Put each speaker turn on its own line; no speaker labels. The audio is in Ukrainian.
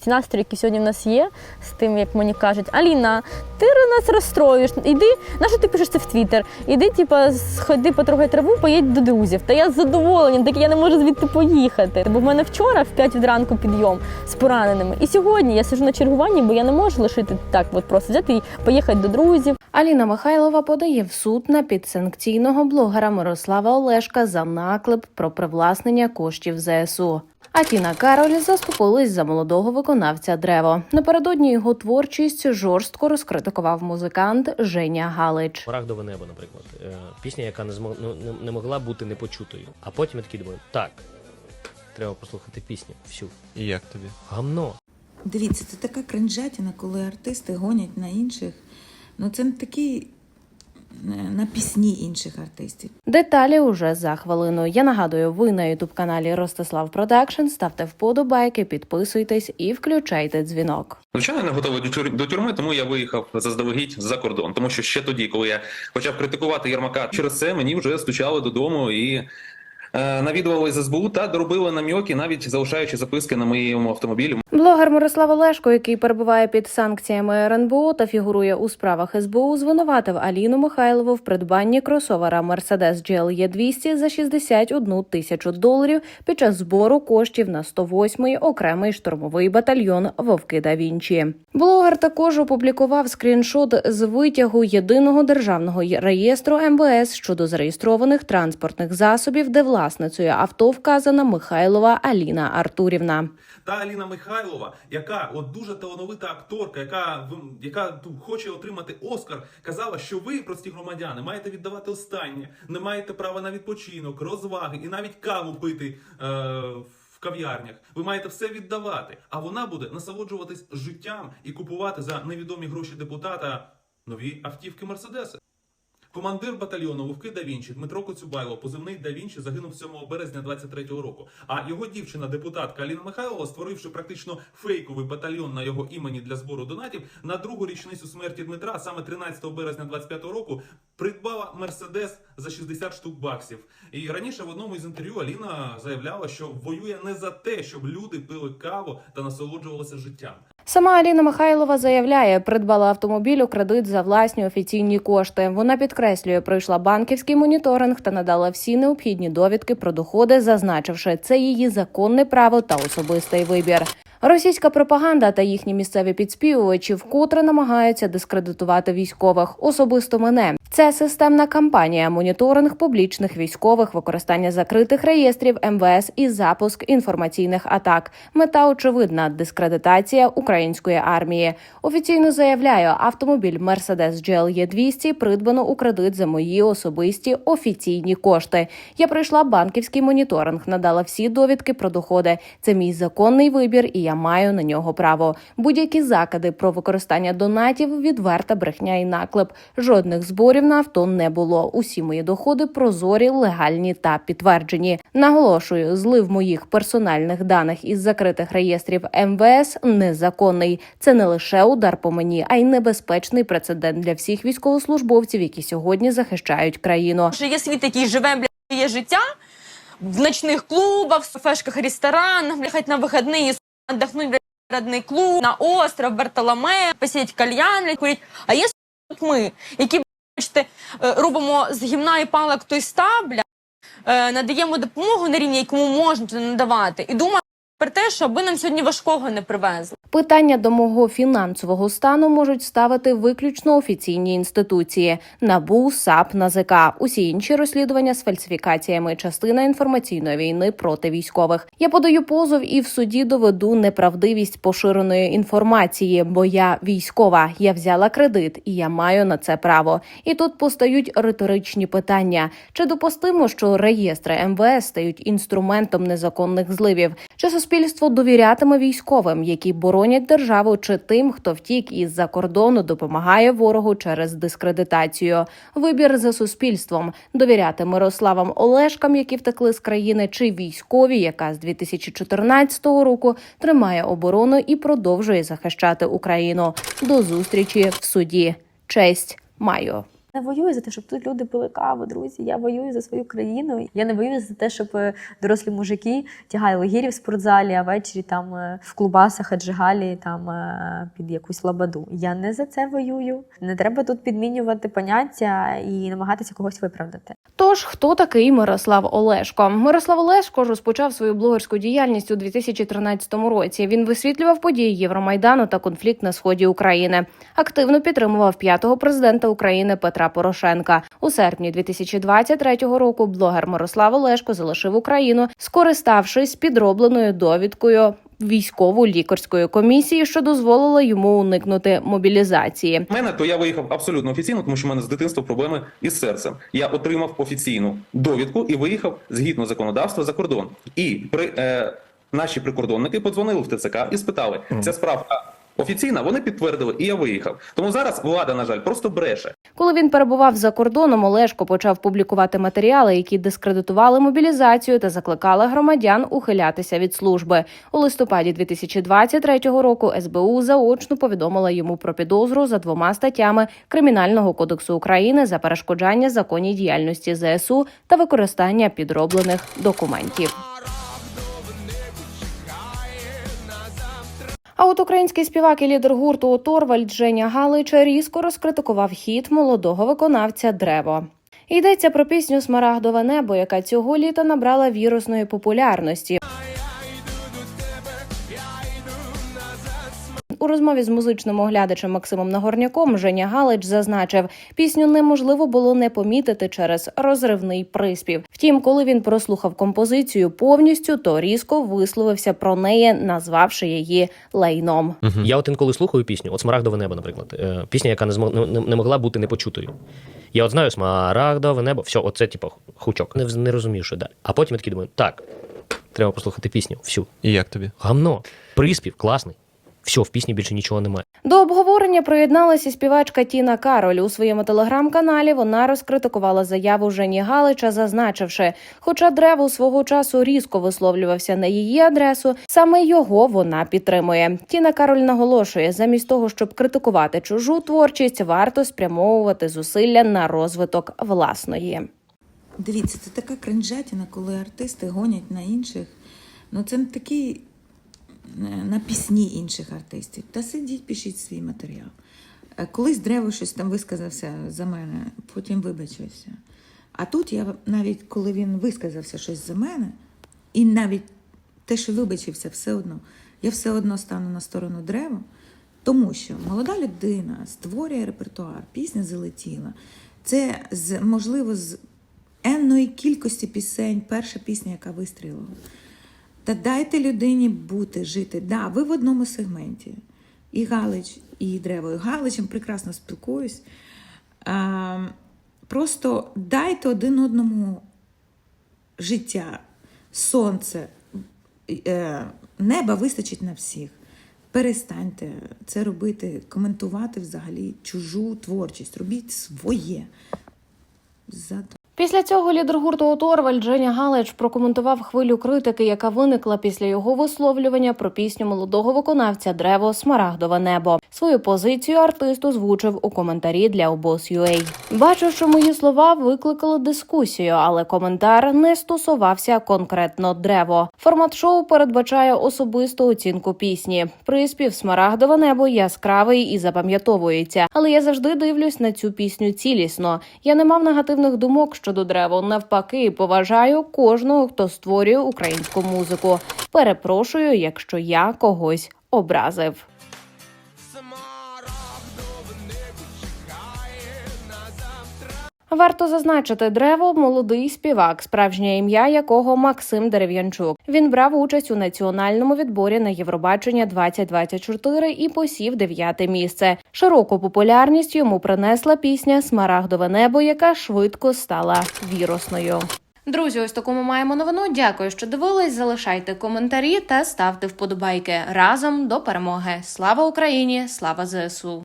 ці настрої, які сьогодні в нас є, з тим, як мені кажуть, Аліна, ти нас розстроюєш. Іди, на що ти пишеш це в Твіттер? Іди, типа, сходи потрогай траву, поїдь до друзів. Та я з задоволенням, так я не можу звідти поїхати. Бо в мене вчора в 5 ранку підйом з пораненими. І сьогодні я сижу на чергуванні, бо я не можу лишити так, от просто взяти і поїхати до друзів.
Аліна Михайлова подає в суд на підсанкційного блогера Мирослава Олешка за наклеп про привласнення коштів ЗСУ. А Тіна Кароль заступилась за молодого виконавця Древо. Напередодні його творчість жорстко розкритикував музикант Женя Галич.
Мрах до неба, наприклад. Е, Пісня, яка не змог ну, не, не могла бути непочутою. А потім я такий думаю, так, треба послухати пісню. Всю.
І як тобі?
Гамно.
Дивіться, це така кринжатіна, коли артисти гонять на інших. Ну, це не такі е, на пісні інших артистів.
Деталі уже за хвилину. Я нагадую, ви на ютуб каналі Ростислав Продакшн. Ставте вподобайки, підписуйтесь і включайте дзвінок.
Звичайно, не готовий до тюр- до тюрми, тому я виїхав заздалегідь за кордон. Тому що ще тоді, коли я почав критикувати Єрмака, через це мені вже стучали додому і е, навідували з та доробили намьоки, навіть залишаючи записки на моєму автомобілі.
Блогер Мирослав Олешко, який перебуває під санкціями РНБО та фігурує у справах СБУ, звинуватив Аліну Михайлову в придбанні кросовера Mercedes GLE 200 за 61 тисячу доларів під час збору коштів на 108-й окремий штурмовий батальйон Вовки да Вінчі. Блогер також опублікував скріншот з витягу єдиного державного реєстру МВС щодо зареєстрованих транспортних засобів, де власницею авто вказана Михайлова Аліна Артурівна.
Та Аліна Михайлова, яка от дуже талановита акторка, яка яка хоче отримати Оскар, казала, що ви, прості громадяни, маєте віддавати останнє, не маєте права на відпочинок, розваги і навіть каву пити е, кав'ярнях. Ви маєте все віддавати. А вона буде насолоджуватись життям і купувати за невідомі гроші депутата нові автівки Мерседеси. Командир батальйону Вовки да Вінчі Дмитро Коцюбайло, позивний да Вінчі, загинув 7 березня 23-го року. А його дівчина, депутатка Аліна Михайлова, створивши практично фейковий батальйон на його імені для збору донатів, на другу річницю смерті Дмитра, саме 13 березня 25-го року, придбала Мерседес за 60 штук баксів. І раніше в одному із інтерв'ю Аліна заявляла, що воює не за те, щоб люди пили каву та насолоджувалися життям.
Сама Аліна Михайлова заявляє, придбала автомобіль у кредит за власні офіційні кошти. Вона підкреслює, пройшла банківський моніторинг та надала всі необхідні довідки про доходи, зазначивши, це її законне право та особистий вибір. Російська пропаганда та їхні місцеві підспівувачі вкотре намагаються дискредитувати військових, особисто мене. Це системна кампанія, моніторинг публічних військових, використання закритих реєстрів МВС і запуск інформаційних атак. Мета очевидна дискредитація української армії. Офіційно заявляю, автомобіль Mercedes GLE 200 придбано у кредит за мої особисті офіційні кошти. Я пройшла банківський моніторинг, надала всі довідки про доходи. Це мій законний вибір, і я маю на нього право. Будь-які закиди про використання донатів, відверта брехня і наклеп. Жодних зборів на авто не було. Усі мої доходи прозорі, легальні та підтверджені. Наголошую, злив моїх персональних даних із закритих реєстрів МВС незаконний. Це не лише удар по мені, а й небезпечний прецедент для всіх військовослужбовців, які сьогодні захищають країну.
Що є світ, який живе, бля, є життя в ночних клубах, в кафешках, ресторанах, бля, хоть на вихідні отдохнуть, бля, родный клуб, на остров, Бартоломе, посидеть кальян, бля, курить. А сука, ми, які бачите, е, робимо з гімна і палок той стабля, е, надаємо допомогу на рівні, якому можна надавати. І думаю про те, що нам сьогодні важкого не привезли.
Питання до мого фінансового стану можуть ставити виключно офіційні інституції НАБУ, САП, НАЗК. Усі інші розслідування з фальсифікаціями частина інформаційної війни проти військових. Я подаю позов і в суді доведу неправдивість поширеної інформації, бо я військова. Я взяла кредит, і я маю на це право. І тут постають риторичні питання: чи допустимо, що реєстри МВС стають інструментом незаконних зливів? Чи суспільство довірятиме військовим, які боронять державу, чи тим, хто втік із-за кордону, допомагає ворогу через дискредитацію? Вибір за суспільством довіряти Мирославам Олешкам, які втекли з країни, чи військові, яка з 2014 року тримає оборону і продовжує захищати Україну. До зустрічі в суді. Честь маю.
Не воюю за те, щоб тут люди пили каву, друзі. Я воюю за свою країну. Я не воюю за те, щоб е, дорослі мужики тягали гірі в спортзалі, а ввечері там е, в клубасах аджигалі там е, під якусь лабаду. Я не за це воюю. Не треба тут підмінювати поняття і намагатися когось виправдати.
Тож, хто такий Мирослав Олешко? Мирослав Олешко розпочав свою блогерську діяльність у 2013 році. Він висвітлював події Євромайдану та конфлікт на сході України. Активно підтримував п'ятого президента України Петра Порошенка. У серпні 2023 року блогер Мирослав Олешко залишив Україну, скориставшись підробленою довідкою військово-лікарської комісії, що дозволила йому уникнути мобілізації.
У мене то я виїхав абсолютно офіційно, тому що в мене з дитинства проблеми із серцем. Я отримав офіційну довідку і виїхав згідно законодавства за кордон. І при е, наші прикордонники подзвонили в ТЦК і спитали: ця справка офіційна? Вони підтвердили, і я виїхав. Тому зараз влада, на жаль, просто бреше.
Коли він перебував за кордоном, Олешко почав публікувати матеріали, які дискредитували мобілізацію та закликали громадян ухилятися від служби. У листопаді 2023 року СБУ заочно повідомила йому про підозру за двома статтями Кримінального кодексу України за перешкоджання законній діяльності ЗСУ та використання підроблених документів. А от український співак і лідер гурту Оторвальд Женя Галич різко розкритикував хіт молодого виконавця Древо. Йдеться про пісню Смарагдове небо, яка цього літа набрала вірусної популярності. У розмові з музичним оглядачем Максимом Нагорняком Женя Галич зазначив, пісню неможливо було не помітити через розривний приспів. Втім, коли він прослухав композицію повністю, то різко висловився про неї, назвавши її лайном.
Я от інколи слухаю пісню, от Смарагдове небо, наприклад. Е, Пісня, яка не змог не, не могла бути непочутою. Я от знаю Смарагдове небо, все, оце типу хучок. Не, не розумію, що далі. А потім я такий думаю, так, треба послухати пісню. Всю.
І як тобі?
Гамно. Приспів, класний. Все, в пісні більше нічого немає.
До обговорення приєдналася співачка Тіна Кароль. У своєму телеграм-каналі вона розкритикувала заяву Жені Галича, зазначивши, хоча древо свого часу різко висловлювався на її адресу, саме його вона підтримує. Тіна Кароль наголошує, замість того, щоб критикувати чужу творчість, варто спрямовувати зусилля на розвиток власної.
Дивіться, це така кринжатіна, коли артисти гонять на інших. Ну, це е, на пісні інших артистів. Та сидіть, пишіть свій матеріал. Е, Колись Древо щось там висказався за мене, потім вибачився. А тут я навіть коли він висказався щось за мене, і навіть те, що вибачився, все одно, я все одно стану на сторону дерева, тому що молода людина створює репертуар, пісня залетіла. Це з можливо з енної кількості пісень, перша пісня, яка вистрілила. Та дайте людині бути, жити. Да, ви в одному сегменті. І Галич, і Древо. І Галичем прекрасно спілкуюсь. А, просто дайте один одному життя, сонце, е, неба вистачить на всіх. Перестаньте це робити, коментувати взагалі чужу творчість. Робіть своє.
Після цього лідер гурту Оторваль Женя Галич прокоментував хвилю критики, яка виникла після його висловлювання про пісню молодого виконавця Древо Смарагдове небо. Свою позицію артист озвучив у коментарі для обоз.ua. Бачу, що мої слова викликали дискусію, але коментар не стосувався конкретно древо. Формат шоу передбачає особисту оцінку пісні. Приспів Смарагдове небо яскравий і запам'ятовується, але я завжди дивлюсь на цю пісню цілісно. Я не мав негативних думок щодо древо. Навпаки, поважаю кожного, хто створює українську музику. Перепрошую, якщо я когось образив. Варто зазначити, древо молодий співак, справжнє ім'я якого Максим Дерев'янчук. Він брав участь у національному відборі на Євробачення 2024 і посів дев'яте місце. Широку популярність йому принесла пісня Смарагдове небо, яка швидко стала вірусною. Друзі, ось таку ми маємо новину. Дякую, що дивились. Залишайте коментарі та ставте вподобайки разом до перемоги. Слава Україні! Слава ЗСУ!